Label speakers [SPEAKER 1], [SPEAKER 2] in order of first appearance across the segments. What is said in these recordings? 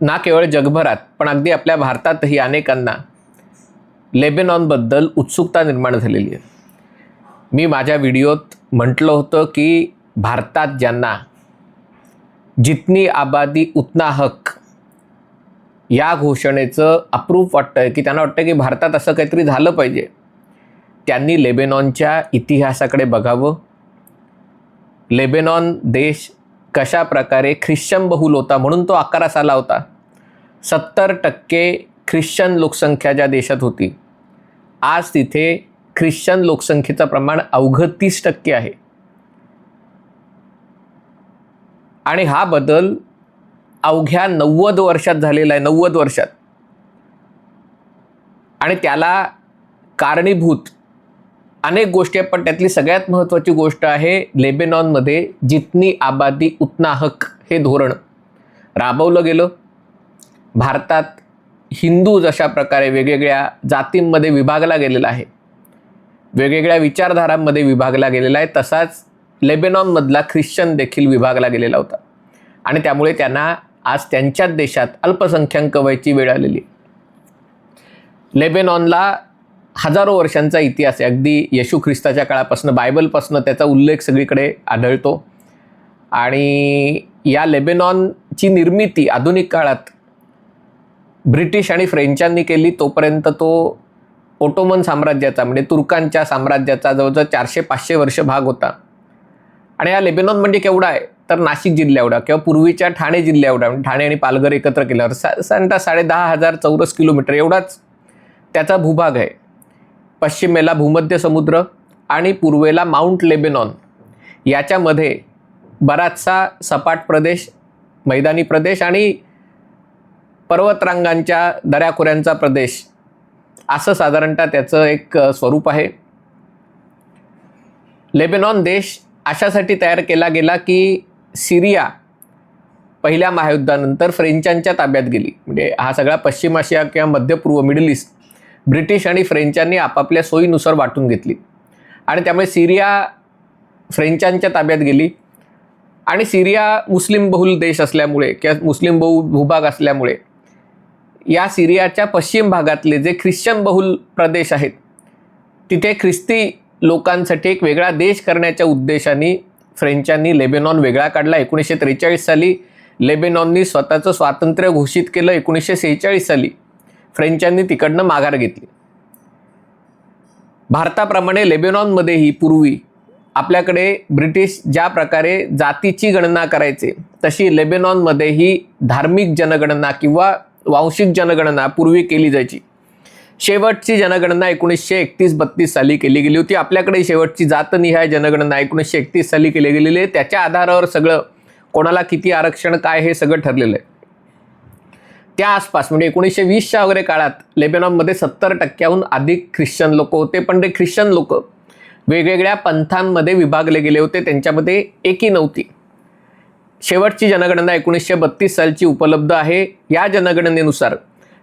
[SPEAKER 1] ना केवळ जगभरात पण अगदी आपल्या भारतातही अनेकांना लेबेनॉनबद्दल उत्सुकता निर्माण झालेली आहे. मी माझ्या व्हिडिओत म्हटलं होतं की भारतात ज्यांना जितनी आबादी उतना हक या घोषणेचं अप्रूप वाटतं आहे की त्यांना वाटतं की भारतात असं काहीतरी झालं पाहिजे त्यांनी लेबेनॉनच्या इतिहासाकडे बघावं. लेबेनॉन देश कशा प्रकारे ख्रिश्चन बहुल होता म्हणून तो आकारास आला होता. सत्तर टक्के ख्रिश्चन लोकसंख्या ज्या देशात होती आज तिथे ख्रिश्चन लोकसंख्येचं प्रमाण अवघं तीस टक्के आहे. आणि हा बदल अवघ्या नव्वद वर्षात झालेला आहे नव्वद वर्षात. आणि त्याला कारणीभूत अनेक गोष्टी आहेत पण त्यातली सगळ्यात महत्त्वाची गोष्ट आहे लेबेनॉनमध्ये जितनी आबादी उतना हक हे धोरण राबवलं गेलं भारतात हिंदू जशा प्रकारे वेगवेगळ्या जातींमध्ये विभागला गेलेला आहे वेगवेगळ्या विचारधारांमध्ये विभागला गेलेला आहे तसाच लेबेनॉनमधला ख्रिश्चन देखील विभागला गेलेला होता. आणि त्यामुळे त्यांना आज त्यांच्याच देशात अल्पसंख्याक व्हायची वेळ आलेली लेबेनॉनला हजारो वर्षांचा इतिहास आहे. अगदी येशू ख्रिस्ताच्या काळापासून बायबलपासून त्याचा उल्लेख सगळीकडे आढळतो. आणि या लेबेनॉनची निर्मिती आधुनिक काळात ब्रिटिश आणि फ्रेंचांनी केली तोपर्यंत तो ओटोमन साम्राज्याचा म्हणजे तुर्कांच्या साम्राज्याचा जवळजवळ चारशे पाचशे वर्ष भाग होता. आणि हा लेबेनॉन म्हणजे केवढा आहे? तर नाशिक जिल्ह्या एवढा किंवा पूर्वीच्या ठाणे जिल्ह्या एवढा. म्हणजे ठाणे आणि पालघर एकत्र केल्यावर सा साधारणतः साडे दहा हजार चौरस किलोमीटर एवढाच त्याचा भूभाग आहे. पश्चिमेला भूमध्य समुद्र आणि पूर्वेला माउंट लेबेनॉन. याच्यामध्ये बराचसा सपाट प्रदेश मैदानी प्रदेश आणि पर्वतरांगांच्या दऱ्याखोऱ्यांचा प्रदेश. असं साधारणतः त्याचं एक स्वरूप आहे. लेबेनॉन देश अशासाठी तयार केला गेला की सिरिया पहिल्या महायुद्धानंतर फ्रेंचांच्या ताब्यात गेली. म्हणजे हा सगळा पश्चिम आशिया किंवा मध्य पूर्व मिडल ईस्ट ब्रिटिश आणि फ्रेंचांनी आपापल्या सोयीनुसार वाटून घेतली. आणि त्यामुळे सिरिया फ्रेंचांच्या ताब्यात गेली. आणि सिरिया मुस्लिम बहुल देश असल्यामुळे किंवा मुस्लिम बहु भूभाग असल्यामुळे या सिरियाच्या पश्चिम भागातले जे ख्रिश्चन बहुल प्रदेश आहेत तिथे ख्रिस्ती लोकांसाठी एक वेगळा देश करण्याच्या उद्देशाने फ्रेंचांनी लेबेनॉन वेगळा काढला. एकोणीसशे त्रेचाळीस साली लेबेनॉननी स्वतःचं स्वातंत्र्य घोषित केलं. एकोणीसशे सेहेचाळीस साली फ्रेंचांनी तिकडनं माघार घेतली. भारताप्रमाणे लेबेनॉनमध्येही पूर्वी आपल्याकडे ब्रिटिश ज्या प्रकारे जातीची गणना करायचे तशी लेबेनॉनमध्येही धार्मिक जनगणना किंवा वांशिक जनगणना पूर्वी केली जायची. शेवटची जनगणना एकोणीसशे एकतीस बत्तीस साली केली गेली होती. आपल्याकडे शेवटची जातनिहाय जनगणना एकोणीसशे एकतीस साली केली गेलेली आहे. त्याच्या आधारावर सगळं कोणाला किती आरक्षण काय हे सगळं ठरलेलं आहे. त्या आसपास म्हणजे एकोणीसशे वीसच्या वगैरे काळात लेबेनॉनमध्ये सत्तर टक्क्याहून अधिक ख्रिश्चन लोक होते. पण ते ख्रिश्चन लोक वेगवेगळ्या पंथांमध्ये विभागले गेले होते त्यांच्यामध्ये एकी नव्हती. शेवटची जनगणना एकोणीसशे बत्तीस सालची उपलब्ध आहे. या जनगणनेनुसार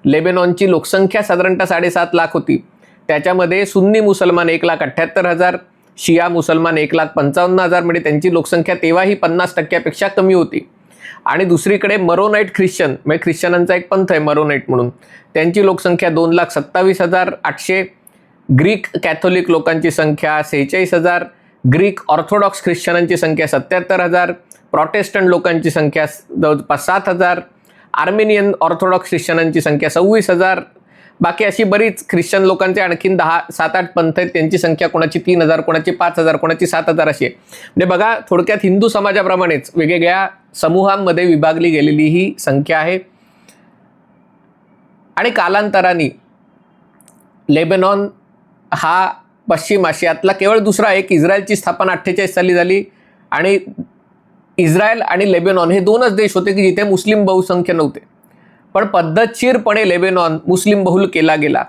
[SPEAKER 1] लेबेनॉनची लोकसंख्या साधारणतः साडेसात लाख होती. त्याच्यामध्ये सुन्नी मुसलमान एक लाख अठ्ठ्याहत्तर हजार शिया मुसलमान एक लाख पंचावन्न हजार म्हणजे त्यांची लोकसंख्या तेव्हाही पन्नास टक्क्यापेक्षा कमी होती. आणि दुसरीकडे मरोनाईट ख्रिश्चन म्हणजे ख्रिश्चनांचा एक पंथ आहे मरोनाईट म्हणून. त्यांची लोकसंख्या दोन लाख सत्तावीस हजार आठशे ग्रीक कॅथोलिक लोकांची संख्या सेहेचाळीस हजार ग्रीक ऑर्थोडॉक्स ख्रिश्चनांची संख्या सत्याहत्तर हजार प्रॉटेस्टंट लोकांची संख्या जवळपास सात हजार आर्मेनियन ऑर्थोडॉक्स ख्रिश्चनांची संख्या सव्वीस हजार. बाकी अशी बरीच ख्रिश्चन लोकांचे आणखीन दहा सात आठ पंथ आहेत त्यांची संख्या कोणाची तीन हजार कोणाची पाच हजार कोणाची सात हजार अशी आहे. म्हणजे बघा थोडक्यात हिंदू समाजाप्रमाणेच वेगवेगळ्या समूहांमध्ये विभागली गेलेली ही संख्या आहे. आणि कालांतराने लेबेनॉन हा पश्चिम आशियातला केवळ दुसरा एक इस्रायलची स्थापना अठ्ठेचाळीस साली झाली. आणि इस्रायल आणि लेबेनॉन हे दोनच देश होते की जिथे मुस्लिम बहुसंख्य नव्हते. पण पद्धतशीरपणे लेबेनॉन मुस्लिम बहुल केला गेला.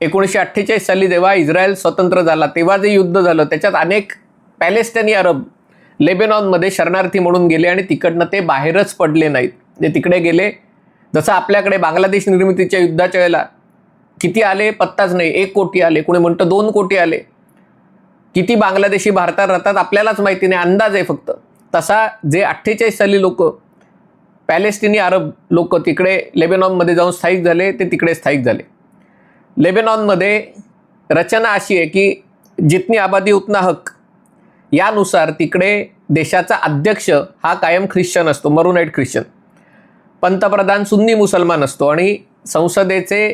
[SPEAKER 1] एकोणीसशे अठ्ठेचाळीस साली जेव्हा इस्रायल स्वतंत्र झाला तेव्हा जे युद्ध झालं त्याच्यात अनेक पॅलेस्टाईनी अरब लेबेनॉनमध्ये शरणार्थी म्हणून गेले आणि तिकडनं ते बाहेरच पडले नाहीत. ते तिकडे गेले. जसं आपल्याकडे बांगलादेश निर्मितीच्या युद्धाच्या वेळेला किती आले? पत्ताच नाही. एक कोटी आले. कोणी म्हणतं दोन कोटी आले. किती बांगलादेशी भारतात राहतात आपल्यालाच माहिती नाही. अंदाज आहे फक्त. तसा जे अठ्ठेचाळीस साली लोक पॅलेस्टिनी अरब लोक तिकडे लेबेनॉनमध्ये जाऊन स्थायिक झाले ते तिकडे स्थायिक झाले. लेबेनॉनमध्ये रचना अशी आहे की जितनी आबादी उतना हक यानुसार तिकडे देशाचा अध्यक्ष हा कायम ख्रिश्चन असतो मरुनाईट ख्रिश्चन. पंतप्रधान सुन्नी मुसलमान असतो आणि संसदेचे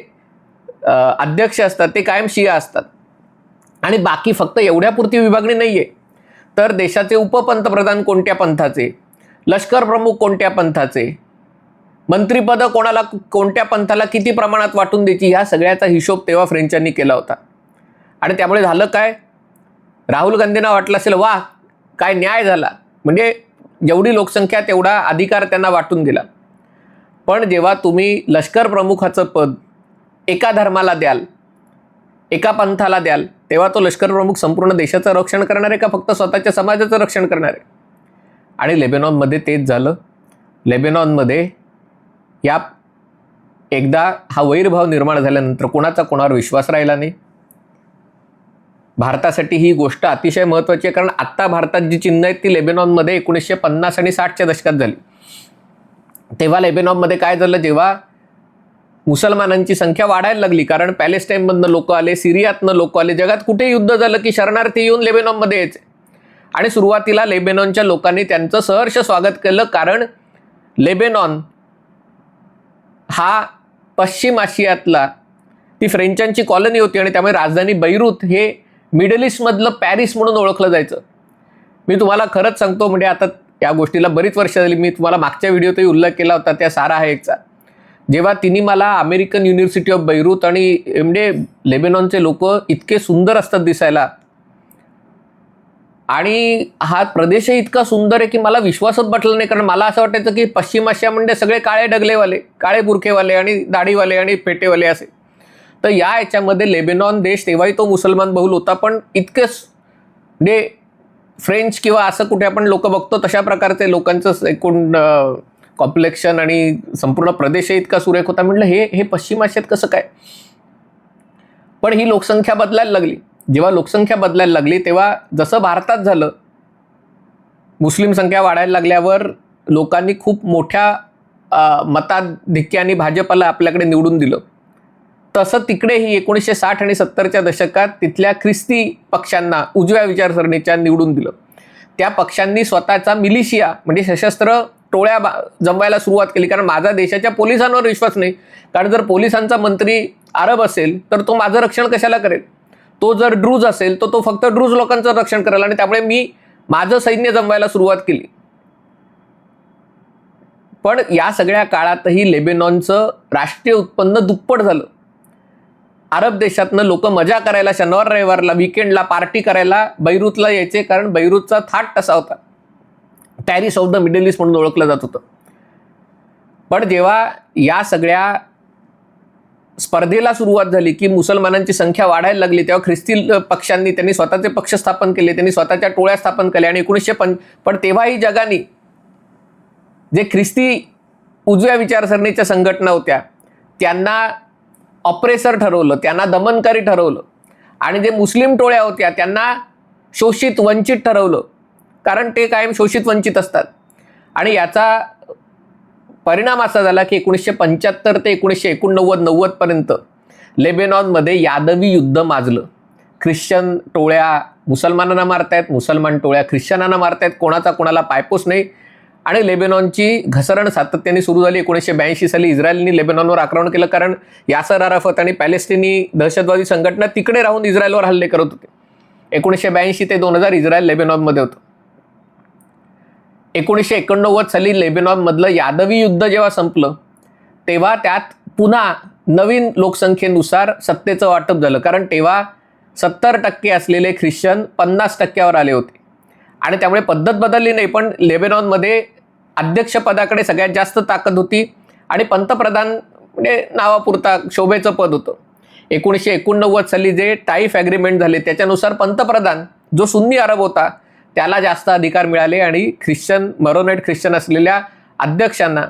[SPEAKER 1] अध्यक्ष असतात ते कायम शिया असतात. आणि बाकी फक्त एवढ्यापुरती विभागणी नाही आहे तर देशाचे उपपंतप्रधान कोणत्या पंथाचे? लष्कर प्रमुख कोणत्या पंथाचे? मंत्रिपदं कोणाला कोणत्या पंथाला किती प्रमाणात वाटून द्यायची ह्या सगळ्याचा हिशोब तेव्हा फ्रेंचांनी केला होता. आणि त्यामुळे झालं काय? राहुल गांधींना वाटलं असेल वा काय न्याय झाला. म्हणजे जेवढी लोकसंख्या तेवढा अधिकार त्यांना वाटून दिला. पण जेव्हा तुम्ही लष्कर प्रमुखाचं पद एका धर्माला द्याल एका पंथाला द्याल तेव्हा तो लष्कर प्रमुख संपूर्ण देशाचं रक्षण करणार आहे का? फक्त स्वतःच्या समाजाचं रक्षण करणार आहे? आणि लेबेनॉनमध्ये तेच झालं. लेबेनॉनमध्ये या एकदा हा वैरभाव निर्माण झाल्यानंतर कोणाचा कोणावर विश्वास राहिला नाही. भारतासाठी ही गोष्ट अतिशय महत्त्वाची आहे कारण आत्ता भारतात जी चिन्ह आहेत ती लेबेनॉनमध्ये एकोणीसशे पन्नास आणि साठच्या दशकात झाली. तेव्हा लेबेनॉनमध्ये काय झालं जेव्हा मुसलमानांची संख्या वाढायला लागली कारण पॅलेस्टाईनमधनं लोक आले सिरियातनं लोक आले जगात कुठे युद्ध झालं की शरणार्थी येऊन लेबेनॉनमध्ये यायचे. आणि सुरुवातीला लेबेनॉनच्या लोकांनी त्यांचं सहर्ष स्वागत केलं कारण लेबेनॉन हा पश्चिम आशियातला ती फ्रेंचांची कॉलनी होती आणि त्यामुळे राजधानी बैरूत हे मिडल ईस्टमधलं पॅरिस म्हणून ओळखलं जायचं. मी तुम्हाला खरंच सांगतो म्हणजे आता या गोष्टीला बरीच वर्ष झाली मी तुम्हाला मागच्या व्हिडिओतही उल्लेख केला होता त्या सारा हायकचा जेव्हा तिने मला अमेरिकन युनिव्हर्सिटी ऑफ बैरूत आणि म्हणजे लेबेनॉनचे लोक इतके सुंदर असतात दिसायला आणि हा प्रदेशही इतका सुंदर आहे की मला विश्वासच बटला नाही कारण मला असं वाटायचं की पश्चिम आशिया म्हणजे सगळे काळे डगलेवाले काळे बुरखेवाले आणि दाढीवाले आणि पेटेवाले असे. तर या याच्यामध्ये लेबेनॉन देश तेव्हाही तो मुसलमान बहुल होता पण इतकेच डे फ्रेंच किंवा असं कुठे आपण लोक बघतो तशा प्रकारचे लोकांचं एकूण कॉम्प्लेक्शन आणि संपूर्ण प्रदेशही इतका सुरेख होता. म्हटलं हे हे पश्चिम आशियात कसं काय? पण ही लोकसंख्या बदलायला लागली. जेव्हा लोकसंख्या बदलायला लागली तेव्हा जसं भारतात झालं मुस्लिम संख्या वाढायला लागल्यावर लोकांनी खूप मोठ्या मताधिक्याने भाजपला आपल्याकडे निवडून दिलं. तसं तिकडेही एकोणीसशे साठ आणि सत्तरच्या दशकात तिथल्या ख्रिस्ती पक्षांना उजव्या विचारसरणीच्या निवडून दिलं. त्या पक्षांनी स्वतःचा मिलिशिया म्हणजे सशस्त्र टोळ्या बा- जमवायला सुरुवात केली. कारण माझा देशाच्या पोलिसांवर विश्वास नाही. कारण जर पोलिसांचा मंत्री अरब असेल तर तो माझं रक्षण कशाला करेल? तो जर ड्रूज असेल तर तो फक्त ड्रूज लोकांचं रक्षण करेल. आणि त्यामुळे मी माझं सैन्य जमवायला सुरुवात केली. पण या सगळ्या काळातही लेबेनॉनचं राष्ट्रीय उत्पन्न दुप्पट झालं. अरब देशातनं लोक मजा करायला शनिवार रविवारला विकेंडला पार्टी करायला बैरूतला यायचे कारण बैरूतचा थाट तसा होता. Paris of the Middle East म्हणून ओळखलं जात होतं. पण जेव्हा या सगळ्या स्पर्धेला सुरुवात झाली की मुसलमानांची संख्या वाढायला लागली तेव्हा ख्रिस्ती पक्षांनी त्यांनी स्वतःचे पक्ष स्थापन केले त्यांनी स्वतःच्या टोळ्या स्थापन केल्या आणि एकोणीसशे पण पण तेव्हाही जगाने जे ख्रिस्ती उजव्या विचारसरणीच्या संघटना होत्या त्यांना ऑपरेसर ठरवलं त्यांना दमनकारी ठरवलं. आणि जे मुस्लिम टोळ्या होत्या त्यांना शोषित वंचित ठरवलं. कारण ते कायम शोषित वंचित असतात. आणि याचा परिणाम असा झाला की एकोणीसशे पंच्याहत्तर ते एकोणीसशे एकोणनव्वद नव्वदपर्यंत लेबेनॉनमध्ये यादवी युद्ध माजलं. ख्रिश्चन टोळ्या मुसलमानांना मारतायत मुसलमान टोळ्या ख्रिश्चनांना मारतायत. कोणाचा कोणाला पायपोस नाही. आणि लेबेनॉनची घसरण सातत्याने सुरू झाली. एकोणीसशे ब्याऐंशी साली इस्रायलनी लेबेनॉनवर आक्रमण केलं. कारण यासर अराफत आणि पॅलेस्टिनी दहशतवादी संघटना तिकडे राहून इस्रायलवर हल्ले करत होते. एकोणीसशे ब्याऐंशी ते दोन हजार इस्रायल लेबेनॉनमध्ये होतं. एकोणीसशे एकोणनव्वद साली लेबेनॉनमधलं यादवी युद्ध जेव्हा संपलं तेव्हा त्यात पुन्हा नवीन लोकसंख्येनुसार सत्तेचं वाटप झालं. कारण तेव्हा सत्तर टक्के असलेले ख्रिश्चन पन्नास टक्क्यावर आले होते. आणि त्यामुळे पद्धत बदलली नाही पण लेबेनॉनमध्ये अध्यक्षपदाकडे सगळ्यात जास्त ताकद होती आणि पंतप्रधान म्हणजे नावापुरता शोभेचं पद होतं. एकोणीसशे एकोणनव्वद साली जे टाईफ ॲग्रीमेंट झाले त्याच्यानुसार पंतप्रधान जो सुन्नी अरब होता त्याला जास्त अधिकार मिळाले आणि ख्रिश्चन मरोनेट ख्रिश्चन असलेल्या अध्यक्षांना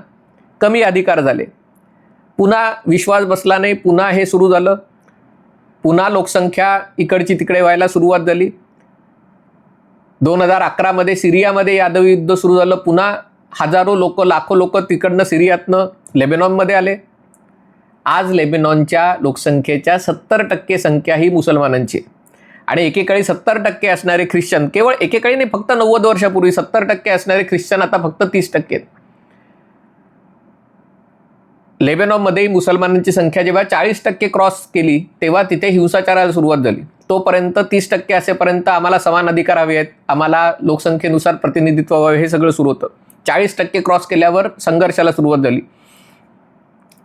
[SPEAKER 1] कमी अधिकार झाले. पुन्हा विश्वास बसला नाही पुन्हा हे सुरू झालं. पुन्हा लोकसंख्या इकडची तिकडे व्हायला सुरुवात झाली. दोन हजार अकरामध्ये सिरियामध्ये यादव युद्ध सुरू झालं पुन्हा हजारो लोक लाखो लोक तिकडनं सिरियातनं लेबेनॉनमध्ये आले. आज लेबेनॉनच्या लोकसंख्येच्या सत्तर टक्के संख्या ही मुसलमानांची आहे. आणि एकेकाळी सत्तर टक्के असणारे ख्रिश्चन केवळ एकेकाळी नाही फक्त नव्वद वर्षापूर्वी सत्तर टक्के असणारे ख्रिश्चन आता फक्त तीस टक्के आहेत. लेबेनॉनमध्येही मुसलमानांची संख्या जेव्हा चाळीस टक्के क्रॉस केली तेव्हा तिथे हिंसाचाराला सुरुवात झाली. तोपर्यंत तीस टक्के असेपर्यंत आम्हाला समान अधिकार हवे आहेत. आम्हाला लोकसंख्येनुसार प्रतिनिधित्व हवं हे सगळं सुरू होतं. चाळीस टक्के क्रॉस केल्यावर संघर्षाला सुरुवात झाली.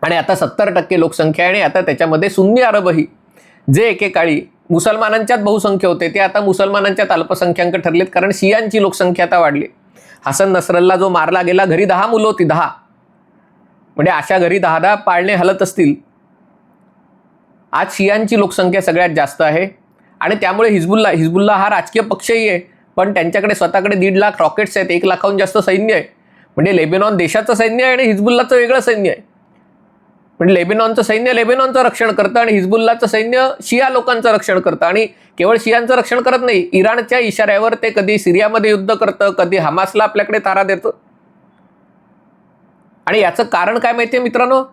[SPEAKER 1] आणि आता सत्तर टक्के लोकसंख्या आणि आता त्याच्यामध्ये सुन्नी अरबही जे एकेकाळी मुसलमानांच्यात बहुसंख्य होते ते आता मुसलमानांच्यात अल्पसंख्याक ठरलेत कारण शियांची लोकसंख्या आता वाढली हसन नसरल्ला जो मारला गेला घरी दहा मुलं होती दहा. म्हणजे अशा घरी दहा दहा पाळणे हलत असतील. आज शियांची लोकसंख्या सगळ्यात जास्त आहे. आणि त्यामुळे हिजबुल्ला हिजबुल्ला हा राजकीय पक्षही आहे. पण त्यांच्याकडे स्वतःकडे दीड लाख रॉकेट्स आहेत एक लाखाहून जास्त सैन्य आहे. म्हणजे लेबेनॉन देशाचं सैन्य आहे आणि हिजबुल्लाचं वेगळं सैन्य आहे. म्हणजे लेबेनॉनचं सैन्य लेबेनॉनचं रक्षण करतं आणि हिजबुल्लाचं सैन्य शिया लोकांचं रक्षण करतं. आणि केवळ शियांचं रक्षण करत नाही इराणच्या इशाऱ्यावर ते कधी सिरियामध्ये युद्ध करतं कधी हमासला आपल्याकडे तारा देतं. आणि याचं कारण काय माहिती आहे मित्रांनो?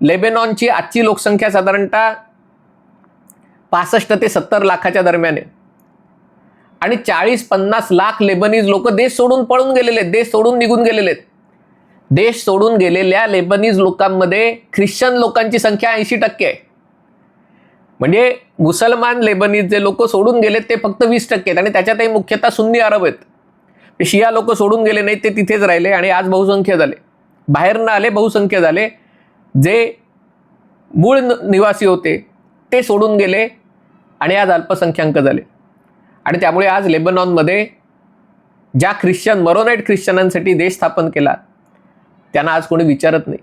[SPEAKER 1] लेबेनॉनची आजची लोकसंख्या साधारणतः पासष्ट ते सत्तर लाखाच्या दरम्यान आहे. आणि चाळीस पन्नास लाख लेबनीज लोक देश सोडून पळून गेलेले आहेत देश सोडून निघून गेलेले आहेत. देश सोडून गेलेल्या लेबनीज लोकांमध्ये ख्रिश्चन लोकांची संख्या ऐंशी टक्के आहे. म्हणजे मुसलमान लेबनीज जे लोक सोडून गेलेत ते फक्त वीस टक्के आहेत. आणि त्याच्यातही मुख्यतः सुन्नी अरब आहेत. शिया लोक सोडून गेले नाहीत ते तिथेच राहिले आणि आज बहुसंख्य झाले. बाहेरनं आले बहुसंख्य झाले. जे मूळ न- निवासी होते ते सोडून गेले आणि आज अल्पसंख्याक झाले. आणि त्यामुळे आज लेबनॉनमध्ये ज्या ख्रिश्चन मरोनाईट ख्रिश्चनांसाठी देश स्थापन केला त्यांना आज कोणी विचारत नाही.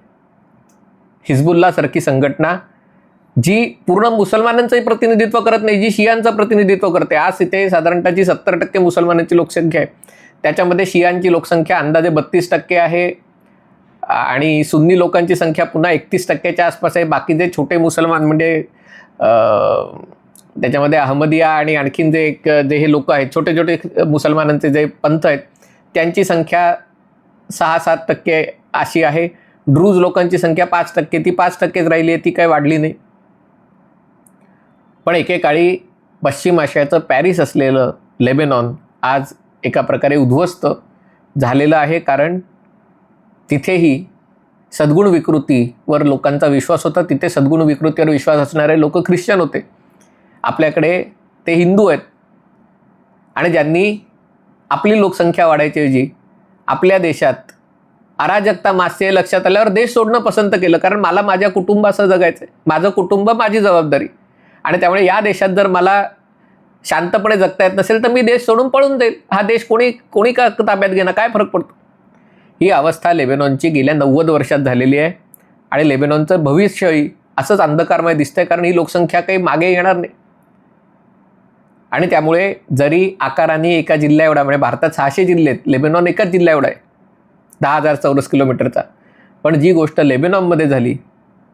[SPEAKER 1] हिजबुल्लासारखी संघटना जी पूर्ण मुसलमानांचंही प्रतिनिधित्व करत नाही जी शियांचं प्रतिनिधित्व करते. आज तिथे साधारणतः जी सत्तर टक्के मुसलमानांची लोकसंख्या आहे. त्याच्यामध्ये शियांची लोकसंख्या अंदाजे बत्तीस टक्के आहे. आणि सुन्नी लोकांची संख्या पुन्हा एकतीस टक्क्याच्या आसपास आहे. बाकीचे छोटे मुसलमान म्हणजे त्याच्यामध्ये अहमदिया आणि आणखीन जे एक जे हे लोक आहेत छोटे छोटे मुसलमानांचे जे पंथ आहेत त्यांची संख्या सहा सात टक्के अशी आहे. ड्रूज लोकांची संख्या पाच टक्के. ती पाच टक्केच राहिली आहे ती काही वाढली नाही. पण एकेकाळी पश्चिम आशियाचं पॅरिस असलेलं लेबेनॉन आज एका प्रकारे उद्ध्वस्त झालेलं आहे कारण तिथेही सद्गुण विकृतीवर लोकांचा विश्वास होता. तिथे सद्गुण विकृतीवर विश्वास असणारे लोक ख्रिश्चन होते. आपल्याकडे ते हिंदू आहेत. आणि ज्यांनी आपली लोकसंख्या वाढायच्याऐवजी आपल्या देशात अराजकता मासे लक्षात आल्यावर देश सोडणं पसंत केलं. कारण मला माझ्या कुटुंबासह जगायचं आहे माझं कुटुंब माझी जबाबदारी. आणि त्यामुळे या देशात जर मला शांतपणे जगता येत नसेल तर मी देश सोडून पळून जाईल. हा देश कोणी कोणी का ताब्यात घेणं काय फरक पडतो? ही अवस्था लेबेनॉनची गेल्या नव्वद वर्षात झालेली आहे. आणि लेबेनॉनचं भविष्यही असंच अंधकारमय दिसतंय कारण ही लोकसंख्या काही मागे येणार नाही. आणि त्यामुळे जरी आकाराने एका जिल्ह्या एवढा म्हणजे भारतात सहाशे जिल्हे आहेत लेबेनॉन एकाच जिल्हा एवढा आहे दहा हजार चौरस किलोमीटरचा. पण जी गोष्ट लेबेनॉनमध्ये झाली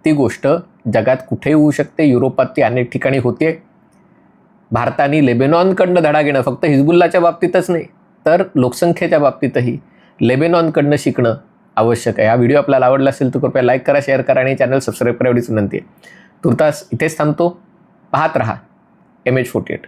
[SPEAKER 1] ती गोष्ट जगात कुठेही होऊ शकते युरोपात ती अनेक ठिकाणी होते. भारताने लेबेनॉनकडनं धडा घेणं फक्त हिजबुल्लाच्या बाबतीतच नाही तर लोकसंख्येच्या बाबतीतही लेबेनॉनकडनं शिकणं आवश्यक आहे. हा व्हिडिओ आपल्याला आवडला असेल तर कृपया लाईक करा शेअर करा आणि चॅनल सबस्क्राईब करा एवढीच विनंती आहे. तुर्तास इथेच थांबतो. पाहत रहा. M H forty eight